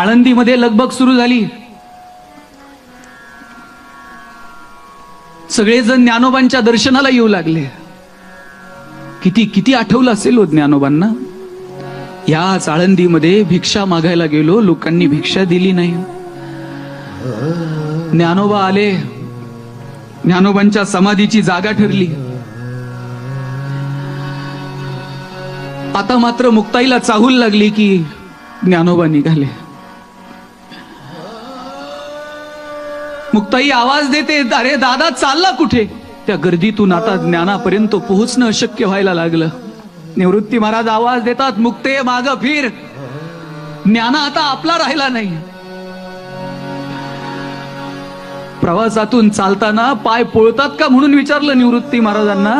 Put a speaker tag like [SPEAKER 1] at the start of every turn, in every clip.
[SPEAKER 1] आळंदीमध्ये लगबग सुरू झाली. सगळेजण ज्ञानोबांच्या दर्शनाला येऊ लागले. किती किती आठवलं असेल हो ज्ञानोबांना? याच आळंदीमध्ये भिक्षा मागायला गेलो लोकांनी भिक्षा दिली नाही. ज्ञानोबा आले. ज्ञानोबांच्या समाधीची जागा ठरली. आता मात्र मुक्ताईला चाहूल लागली की ज्ञानोबा निघाले. मुक्ताई आवाज देते. अरे दादा चालला कुठे? त्या गर्दीतून आता ज्ञानापर्यंत पोहोचणं अशक्य व्हायला लागलं. निवृत्ती महाराज आवाज देतात मुक्ते माग फिर. ज्ञाना आता आपला राहिला नाही. प्रवासातून चालताना पाय पोळतात का म्हणून विचारलं निवृत्ती महाराजांना?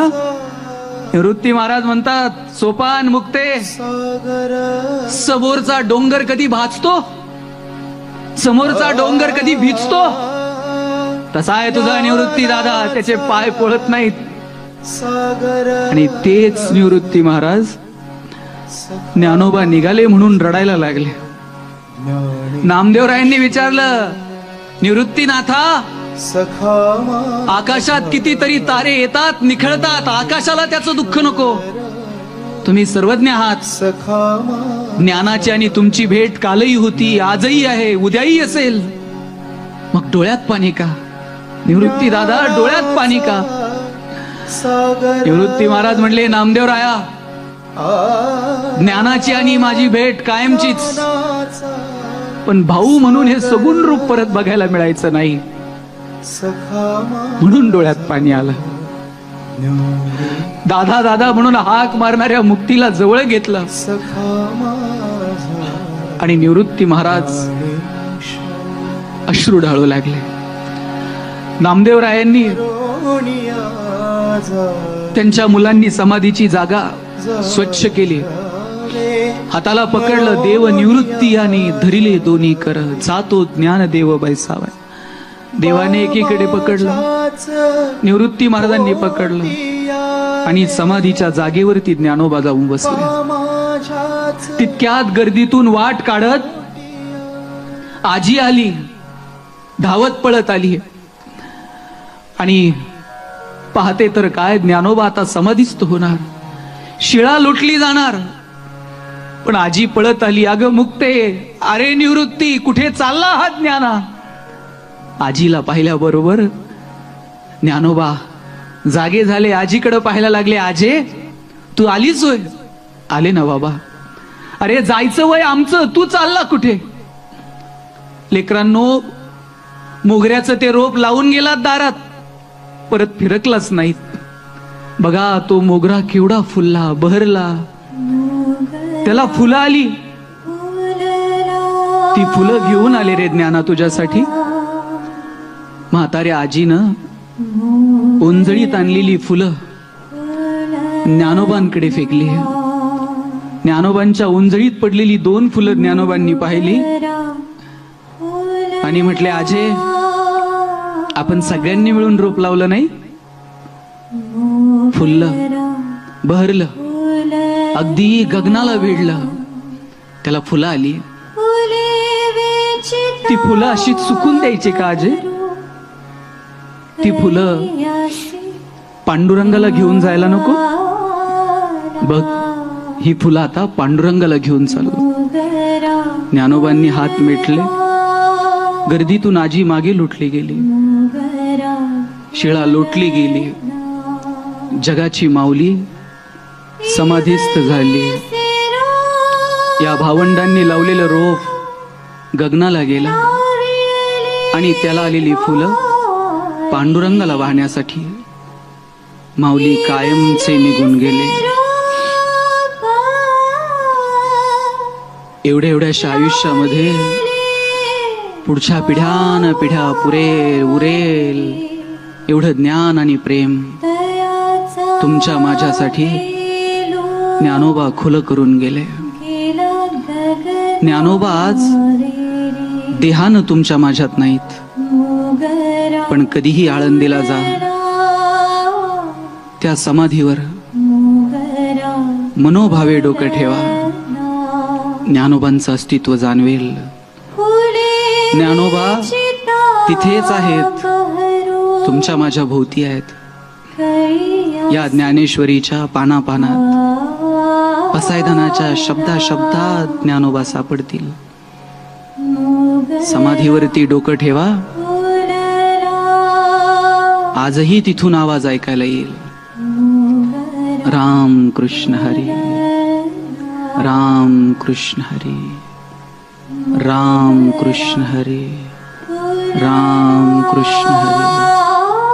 [SPEAKER 1] निवृत्ती महाराज म्हणतात सोपान मुक्ते समोरचा डोंगर कधी भाजतो? समोरचा डोंगर कधी भिजतो? तसा आहे तुझा निवृत्ती दादा. त्याचे पाय पळत नाहीत. आणि तेच निवृत्ती महाराज. ज्ञानोबा निघाले म्हणून रडायला लागले. नामदेवरायांनी विचारलं निवृत्तीनाथा आकाशात कितीतरी तारे येतात निखळतात. आकाशाला त्याचं दुःख नको. तुम्ही सर्वज्ञ आहात. ज्ञानाची आणि तुमची भेट कालही होती आजही आहे उद्याही असेल. मग डोळ्यात पाणी का? निवृत्ती दादा डोळ्यात पाणी का? निवृत्ती महाराज म्हणले नामदेव राया ज्ञानाची आणि माझी भेट कायमचीच. पण भाऊ म्हणून हे सगुण रूप परत बघायला मिळायचं नाही. म्हणून डोळ्यात पाणी आलं. दादा दादा म्हणून हाक मारणाऱ्या मुक्तीला जवळ घेतलं. आणि निवृत्ती महाराज अश्रू ढाळू लागले. नामदेवरायांनी त्यांच्या मुलांनी समाधीची जागा स्वच्छ केली. हाताला पकडलं देव निवृत्ती आणि धरिले दोन्ही कर. जातो ज्ञान देव बैसावाय देवाने एकीकडे पकडलं निवृत्ती महाराजांनी पकडलं आणि समाधीच्या जागेवरती ज्ञानोबा जाऊन बसले. तितक्यात गर्दीतून वाट काढत आजी आली धावत पळत आली. आणि पाहते तर काय ज्ञानोबा आता समाधीस्त होणार. शिळा लुटली जाणार. पण आजी पळत आली अगं मुक्ते अरे निवृत्ती कुठे चालला हा ज्ञाना? आजीला पाहिल्याबरोबर ज्ञानोबा जागे झाले आजीकडे पाहायला लागले आजे तू आलीच होय. आले ना बाबा. अरे जायचं वय आमचं तू चालला कुठे? लेकरांनो मोगऱ्याचं ते रोप लावून गेलात दारात. परत फिरकलाच नाहीत. बघा तो मोगरा केवढा फुलला बहरला. त्याला फुलं आली. ती फुलं घेऊन आले रे ज्ञाना तुझ्यासाठी. म्हाताऱ्या आजीनं ओंजळीत आणलेली फुलं ज्ञानोबांकडे फेकली. ज्ञानोबांच्या उंजळीत पडलेली दोन फुलं ज्ञानोबांनी पाहिली. आणि म्हटले आजे आपण सगळ्यांनी मिळून रोप लावलं नाही? फुललं बहरलं अगदी गगनाला भिडलं त्याला फुलं आली. ती फुलं अशी चुकून द्यायची का आजे? ती फुलं पांडुरंगाला घेऊन जायला नको? बघ ही फुलं आता पांडुरंगाला घेऊन चालू. ज्ञानोबांनी हात मिटले. गर्दीतून आजी मागे लुटली गेली. शिळा लोटली गेली. जगाची माऊली समाधीस्थ झाली. या भावंडांनी लावलेलं रोप गगनाला गेला आणि त्याला आलेली फुलं पांडुरंगाला वाहण्यासाठी माऊली कायमचे निघून गेले. एवढ्या एवढ्याशा आयुष्यामध्ये पुढच्या पिढ्यान पिढ्या पुरेल उरेल. एवढं ज्ञान आणि प्रेम तुमच्या माझ्यासाठी ज्ञानोबा खुलं करून गेले. ज्ञानोबा आज देहानं तुमच्या माझ्यात नाहीत. पण कधीही आळंदीला जा. त्या समाधीवर मनोभावे डोकं ठेवा. ज्ञानोबांचं अस्तित्व जाणवेल. ज्ञानोबा तिथेच आहेत. तुमच्या माझ्या भोवती आहेत. या ज्ञानेश्वरीच्या पानापानात पसायधनाच्या शब्दा शब्दात ज्ञानोबा सापडतील. समाधीवरती डोकं ठेवा. आजही तिथून आवाज ऐकायला येईल. राम कृष्ण हरी. राम कृष्ण हरी. राम कृष्ण हरी. राम कृष्ण हरी.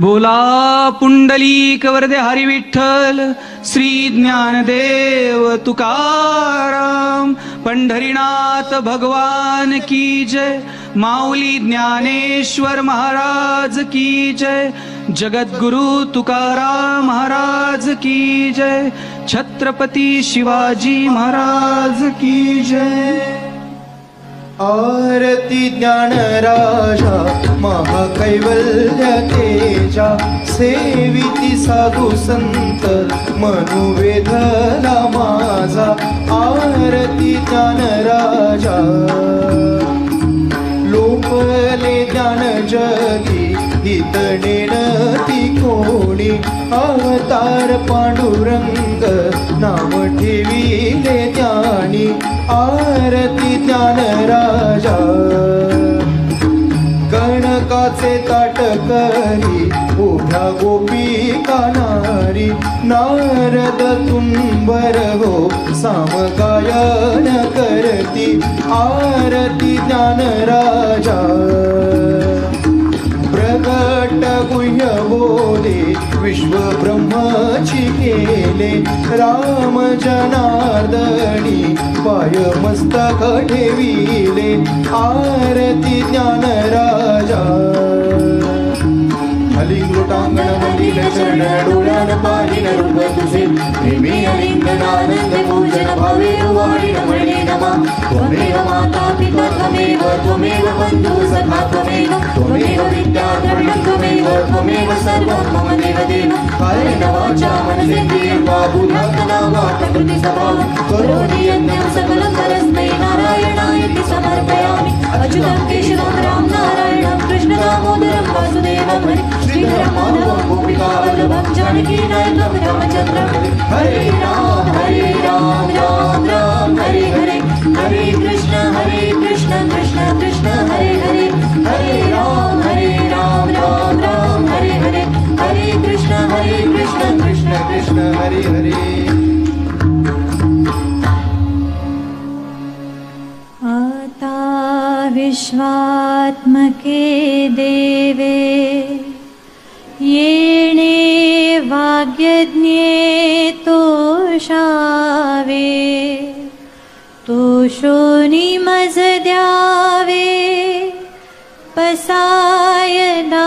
[SPEAKER 1] बोला पुंडलीक वरदे हरी विठ्ठल श्री ज्ञानदेव तुकाराम पंढरीनाथ भगवान की जय माऊली ज्ञानेश्वर महाराज की जय जगद्गुरु तुकाराम महाराज की जय छत्रपती शिवाजी महाराज की जय।
[SPEAKER 2] आरती ज्ञान राजा महाकैवल्य तेजा सेविती साधू संत मनुवेधला माझा आरती ज्ञान राजा. लोपले ज्ञान जगी हितणेन ती कोणी अवतार पांडुरंग नाम ठेविले ज्ञानी आरती ज्ञान राजा. कणकाचे ताट करी उभ्या गोपी कानारी नारद तुंबर हो सामगायन करती. आरती ज्ञान राजा. प्रगट बोले विश्व ब्रह्माची केले राम जनार्दनी पाय मस्तक ठेविले आरती ज्ञान राजा अलिंगोटांगण ಪಾಲಿನ ಶರಣರುಳನ ಪಾಲಿನ ರೂಪತುಸೆ ನಿಮಿಯಲಿಂದ ನಾನಂದ ಪೂಜನ ಭವೇನು ವಾಣಿನ ಮಣೆ ನಮ ತ್ವಮೇವ ಮಾತಾ ಪಿತಾ ತ್ವಮೇವ ತ್ವಮೇವ ಬಂಧು ಸರ್ವ ತ್ವಮೇವ ತ್ವಮೇವ ವಿದ್ಯಾ ದ್ರವಿಣಂ ತ್ವಮೇವ ತ್ವಮೇವ ಸರ್ವಂ ಮಮ ದೇವದೇನ ಕಾಯೇನ ವಾಚಾ ಮನಸೇಂದ್ರಿಯಂ ವಾ ಬುಧಾತ್ಮನಾಮ ಪ್ರಕೃತಿ ಸ್ವಭಾವ ಕರೋಣಿ ಯಜ್ಞಂ गोपिका जानकी हरे राम हरे राम राम राम हरे हरे हरे कृष्ण हरे कृष्ण कृष्ण कृष्ण हरे हरे हरे राम हरे राम राम राम हरे हरे हरे कृष्ण हरे कृष्ण कृष्ण कृष्ण हरे हरे
[SPEAKER 3] आता विश्वात्मके देवे येणे वाग्यज्ञे तोषावे तोषो तुषो निमसद्यावे पसायना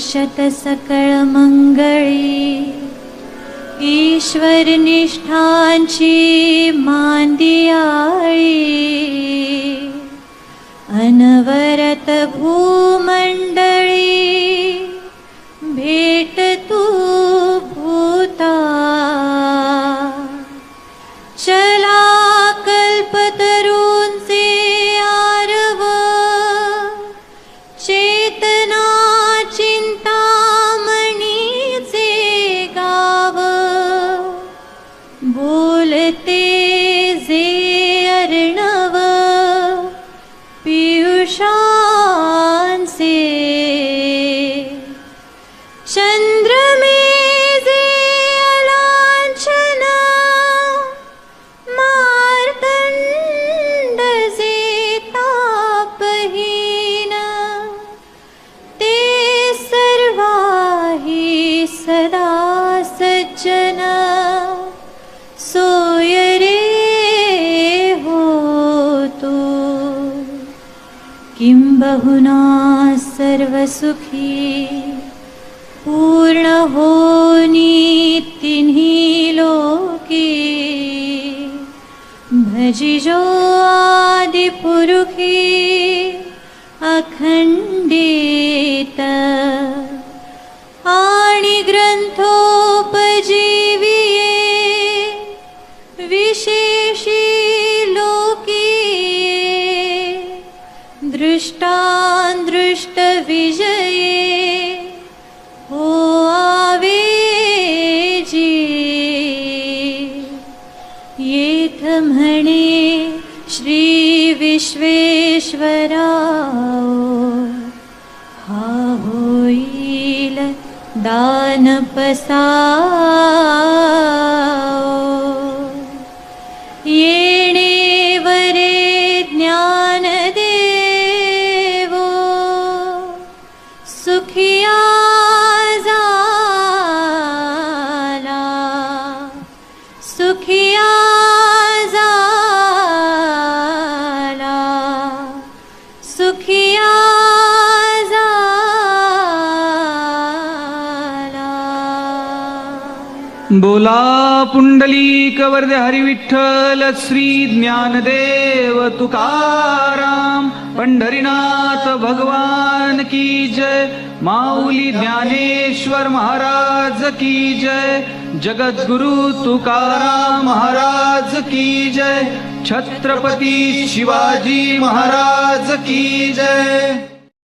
[SPEAKER 3] शतसकल ईश्वरनिष्ठाञ्ची ईश्वरनिष्ठाञि अनवरत भूमण्डळी भेट बोलते जे अर्णव पीयुषा चन्द्रमे तापहिन ते सर्वहि सदा बहुना सर्वसुखी। पूर्ण होनी तिन्ही लोके अखंडित आणि
[SPEAKER 1] बोला पुंडली वर्ध हरिविठ्ठल श्री ज्ञानदेव तुकाराम पंढरीनाथ भगवान की जय माऊली ज्ञानेश्वर महाराज की जय जगद्गुरु तुकाराम महाराज की जय छत्रपती शिवाजी महाराज की जय।